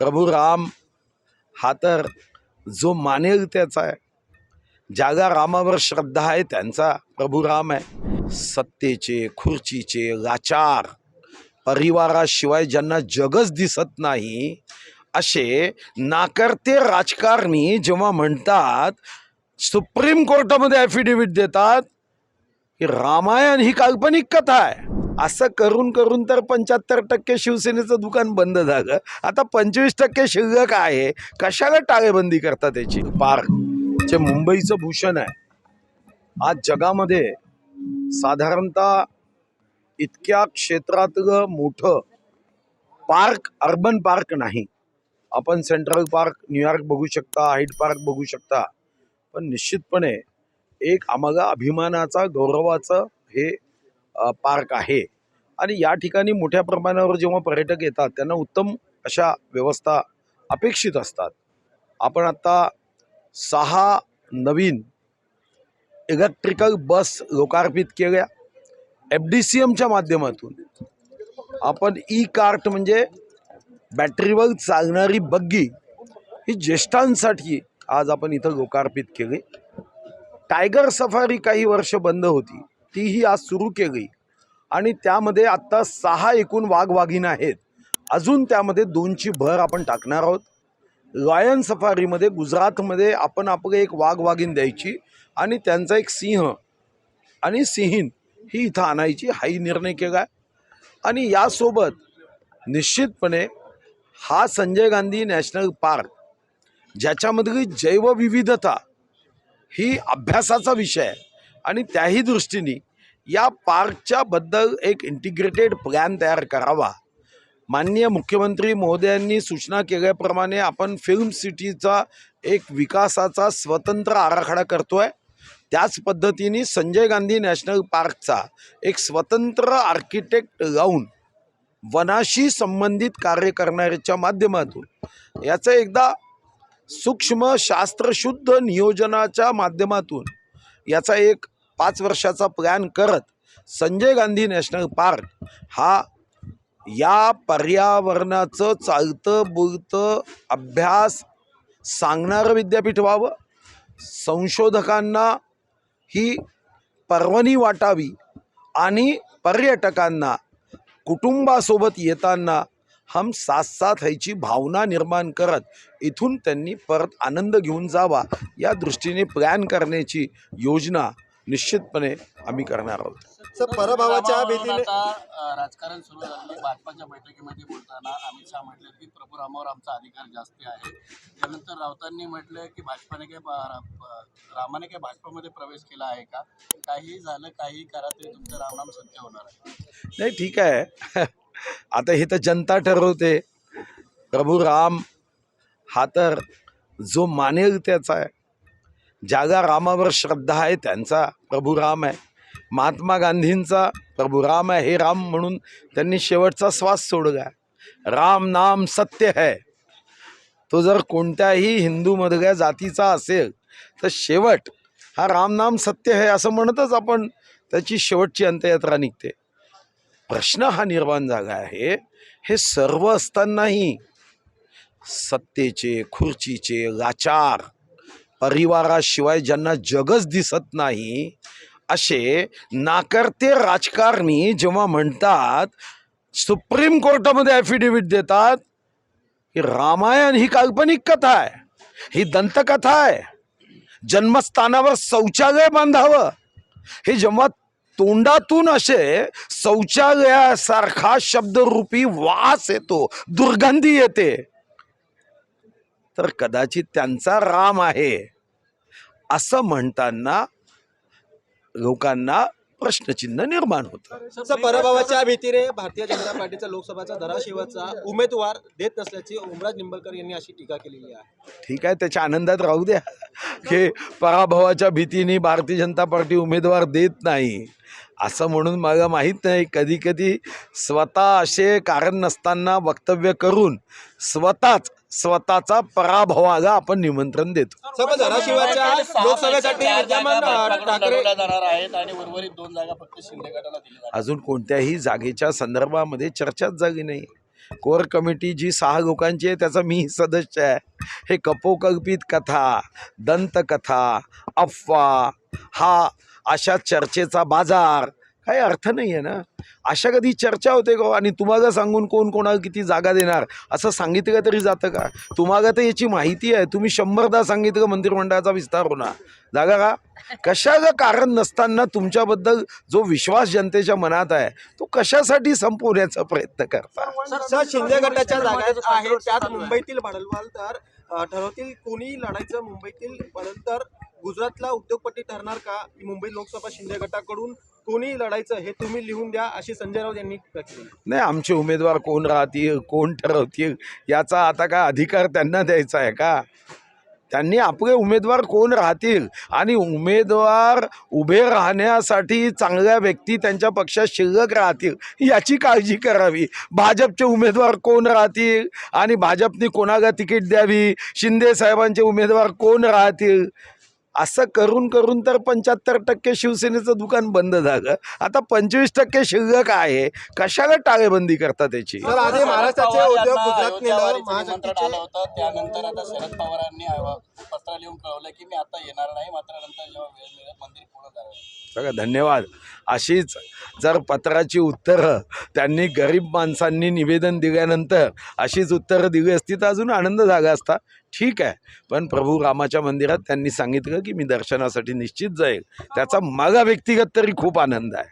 प्रभू राम हा तर जो मानेल त्याचा आहे. ज्याला रामावर श्रद्धा आहे त्यांचा प्रभू राम आहे. सत्तेचे खुर्चीचे लाचार परिवाराशिवाय ज्यांना जगच दिसत नाही असे नाकर्ते राजकारणी जेव्हा म्हणतात सुप्रीम कोर्टामध्ये ॲफिडेव्हिट देतात की रामायण ही काल्पनिक कथा आहे. असं करून करून तर पंच्याहत्तर टक्के शिवसेनेचं दुकान बंद झालं. आता पंचवीस टक्के शिल्लक आहे. कशाला टाळेबंदी करतात त्याची पार्क जे मुंबईचं भूषण आहे. आज जगामध्ये साधारणतः इतक्या क्षेत्रातलं मोठं पार्क अर्बन पार्क नाही. आपण सेंट्रल पार्क न्यूयॉर्क बघू शकता हाईट पार्क बघू शकता. पण निश्चितपणे एक आम्हाला अभिमानाचा गौरवाचं हे पार्क आहे. आणि या ठिकाणी मोठ्या प्रमाणावर जेव्हा पर्यटक येतात त्यांना उत्तम अशा व्यवस्था अपेक्षित असतात. आपण आत्ता सहा नवीन इलेक्ट्रिकल बस लोकार्पित केल्या. एफ डी सी एमच्या माध्यमातून. आपण ई कार्ट म्हणजे बॅटरीवर चालणारी बग्गी ही ज्येष्ठांसाठी आज आपण इथं लोकार्पित केली. टायगर सफारी काही वर्ष बंद होती. तीही आज सुरू केली. आणि त्यामध्ये आत्ता सहा एकूण वाघवाघीण आहेत. अजून त्यामध्ये दोनची भर आपण टाकणार आहोत. लॉयन सफारीमध्ये गुजरातमध्ये आपण आपले एक वाघवाघीण द्यायची आणि त्यांचा एक सिंह आणि सिंहीन ही इथं आणायची. हाही निर्णय केला. आहे आणि यासोबत निश्चितपणे हा संजय गांधी नॅशनल पार्क ज्याच्यामधली जैवविविधता ही अभ्यासाचा विषय आहे. आणि त्याही दृष्टीने या पार्कच्या बद्दल एक इंटिग्रेटेड प्लॅन तयार करावा. माननीय मुख्यमंत्री महोदयांनी सूचना केल्याप्रमाणे आपण फिल्म सिटीचा एक विकासाचा स्वतंत्र आराखडा करतो आहे त्याच पद्धतीने संजय गांधी नॅशनल पार्कचा एक स्वतंत्र आर्किटेक्ट लावून वनाशी संबंधित कार्य करणाऱ्याच्या माध्यमातून याचं एकदा सूक्ष्म शास्त्रशुद्ध नियोजनाच्या माध्यमातून याचा एक पाच वर्षाचा प्लॅन करत संजय गांधी नॅशनल पार्क हा या पर्यावरणाचं चालतं बोलतं अभ्यास सांगणारं विद्यापीठ व्हावं. संशोधकांना ही पर्वणी वाटावी आणि पर्यटकांना कुटुंबासोबत येताना हम साथ साथ ह्याची भावना निर्माण करत इथून त्यांनी परत आनंद घेऊन जावा या दृष्टीने प्लॅन करण्याची योजना निश्चितपणे आम्ही करणार आहोत. सर पराभवाच्या भीतीने राजकारण सुरू झाले भाजपाच्या बैठकीमध्ये बोलताना अमित शहा म्हटले की प्रभू रामावर आमचा अधिकार जास्त आहे. त्यानंतर राऊतांनी म्हटलं की भाजपाने रा- रामाने काय भाजपामध्ये प्रवेश केला आहे का? काही झालं काही करा तरी तुमचं रामनाम सत्य होणार आहे. नाही ठीक आहे. आता हे तर जनता ठरवते. प्रभू राम हा तर जो मानेल त्याचा आहे. ज्याला रामावर श्रद्धा आहे त्यांचा प्रभू राम आहे. महात्मा गांधींचा प्रभू राम आहे हे राम म्हणून त्यांनी शेवटचा श्वास सोडला राम नाम सत्य है. तो जर कोणत्याही हिंदूमधल्या जातीचा असेल तर शेवट हा रामनाम सत्य आहे असं म्हणतच आपण त्याची शेवटची अंत्ययात्रा निघते. प्रश्न हा निर्माण झाला आहे हे सर्व असतानाही सत्तेचे खुर्चीचे लाचार परिवाराशिवाय ज्यांना जगच दिसत नाही असे नाकर्ते राजकारणी जेव्हा म्हणतात सुप्रीम कोर्टामध्ये ॲफिडेव्हिट देतात की रामायण ही काल्पनिक कथा आहे ही दंतकथा आहे जन्मस्थानावर शौचालय बांधावं. हे जेव्हा तोंडातून असे शौचालयासारखा शब्दरूपी वास येतो दुर्गंधी येते तर कदाचित त्यांचा राम आहे. असं म्हणताना लोकांना प्रश्नचिन्ह निर्माण होतं. पराभवाच्या भीतीने भारतीय जनता पार्टीचा लोकसभाचा धाराशिवाचा उमेदवार देत नसल्याची ओमराज निंबाळकर यांनी अशी टीका केलेली आहे. ठीक आहे त्याच्या आनंदात राहू द्या. की पराभवाच्या भीतीने भारतीय जनता पार्टी उमेदवार देत नाही. असं म्हणून मला माहीत नाही कधी कधी स्वतः असे कारण नसताना वक्तव्य करून स्वतःच स्वतःचा पराभवाला आपण निमंत्रण देतो. पण धाराशिवाच्या लोकसभेसाठी चार विद्यमान जागा अ, भाजपाकडून ठाकरे लढवल्या जाणार आहेत आणि उर्वरित दोन जागा फक्त शिंदे गटाला दिल्या जाणार अजून कोणत्याही जागेच्या संदर्भामध्ये चर्चाच झाली नाही. कोर कमिटी जी सहा लोकांची आहे त्याचा मी सदस्य आहे. हे कपोकल्पित कथा दंतकथा अफवा हा अशा चर्चेचा बाजार काही अर्थ नाही आहे ना. अशा कधी चर्चा होते का हो? आणि तुम्हाला सांगून कोण कोणाला किती जागा देणार? असं सांगितलं तरी जातं का? तुम्हाला तर याची माहिती आहे. तुम्ही शंभरदा सांगितलं मंत्रिमंडळाचा विस्तार होणार? जागा का? कशाला कारण नसताना तुमच्याबद्दल जो विश्वास जनतेच्या मनात आहे तो कशासाठी संपवण्याचा प्रयत्न करता? शिंदे गटाच्या जागा आहेत. त्यात मुंबईतील भाडलवाल तर ठरवतील कोणी लढायचं मुंबईतील तर गुजरातला उद्योगपती ठरणार का? मुंबई लोकसभा शिंदे गटाकडून कोणी लढायचं हे तुम्ही लिहून द्या अशी संजय राऊत यांनी नाही आमचे उमेदवार कोण राहतील कोण ठरवतील याचा आता काय अधिकार त्यांना द्यायचा आहे का? त्यांनी आपले उमेदवार कोण राहतील? आणि उमेदवार उभे राहण्यासाठी चांगल्या व्यक्ती त्यांच्या पक्षात शिल्लक राहतील याची काळजी करावी. भाजपचे उमेदवार कोण राहतील? आणि भाजपने कोणाला तिकीट द्यावी? शिंदे साहेबांचे उमेदवार कोण राहतील? असं करून करून तर पंच्याहत्तर टक्के शिवसेनेचं दुकान बंद झालं. आता पंचवीस टक्के शिल्लक आहे. कशाला टाळेबंदी करता त्याची सर, आधी महाराष्ट्राचे उद्योग गुजरात नेलं, आलं होतं. त्यानंतर आता शरद पवारांनी पत्र लिहून कळवलं की मी आता येणार नाही. मात्र नंतर जेव्हा वेळ मिळेल मंदिर पूर्ण झालं सगळं धन्यवाद. अशीच जर पत्राची उत्तरं त्यांनी गरीब माणसांनी निवेदन दिल्यानंतर अशीच उत्तरं दिली असती तर अजून आनंद झाला असता. ठीक आहे. पण प्रभू रामाच्या मंदिरात त्यांनी सांगितलं की मी दर्शनासाठी निश्चित जाईल. त्याचा माझा व्यक्तिगत तरी खूप आनंद आहे.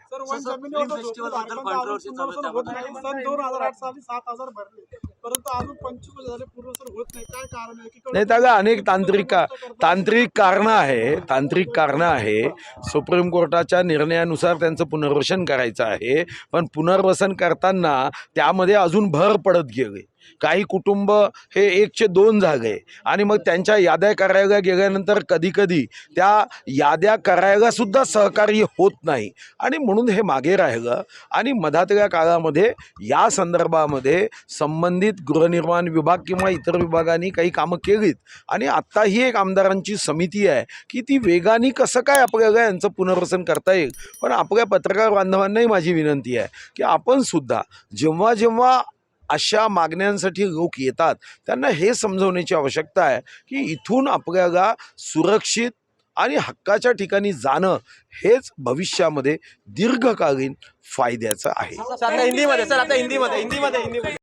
दोन हजार आठ साली सात हजार भरले. परंतु अजून पंचवीस झाले पूर्ण सर होत नाही. काय कारण आहे? की नाही त्याला अनेक तांत्रिक का तांत्रिक कारणं आहे तांत्रिक कारणं आहे. सुप्रीम कोर्टाच्या निर्णयानुसार त्यांचं पुनर्वसन करायचं आहे. पण पुनर्वसन करताना त्यामध्ये अजून भर पडत गेले. काही कुटुंब हे एकचे दोन झाले आणि मग त्यांच्या याद्या करायला गेल्यानंतर कधीकधी त्या याद्या करायलासुद्धा सहकार्य होत नाही. आणि म्हणून हे मागे राहिलं. आणि मधातल्या काळामध्ये या संदर्भामध्ये संबंधित गृहनिर्माण विभाग किंवा इतर विभागांनी काही कामं केलीत. आणि आत्ता ही एक आमदारांची समिती आहे की ती वेगाने कसं काय आपल्याला यांचं पुनर्वसन करता येईल? पण आपल्या पत्रकार बांधवांनाही माझी विनंती आहे की आपण सुद्धा जेव्हा जेव्हा अशा मागण्यांसाठी लोक येतात. त्यांना हे समजवण्याची आवश्यकता आहे की इथून आपल्याला सुरक्षित आणि हक्काच्या ठिकाणी जाणं हेच भविष्यामध्ये दीर्घकालीन फायद्याचं आहे. आता हिंदीमध्ये सर आता हिंदीमध्ये हिंदीमध्ये हिंदीमध्ये.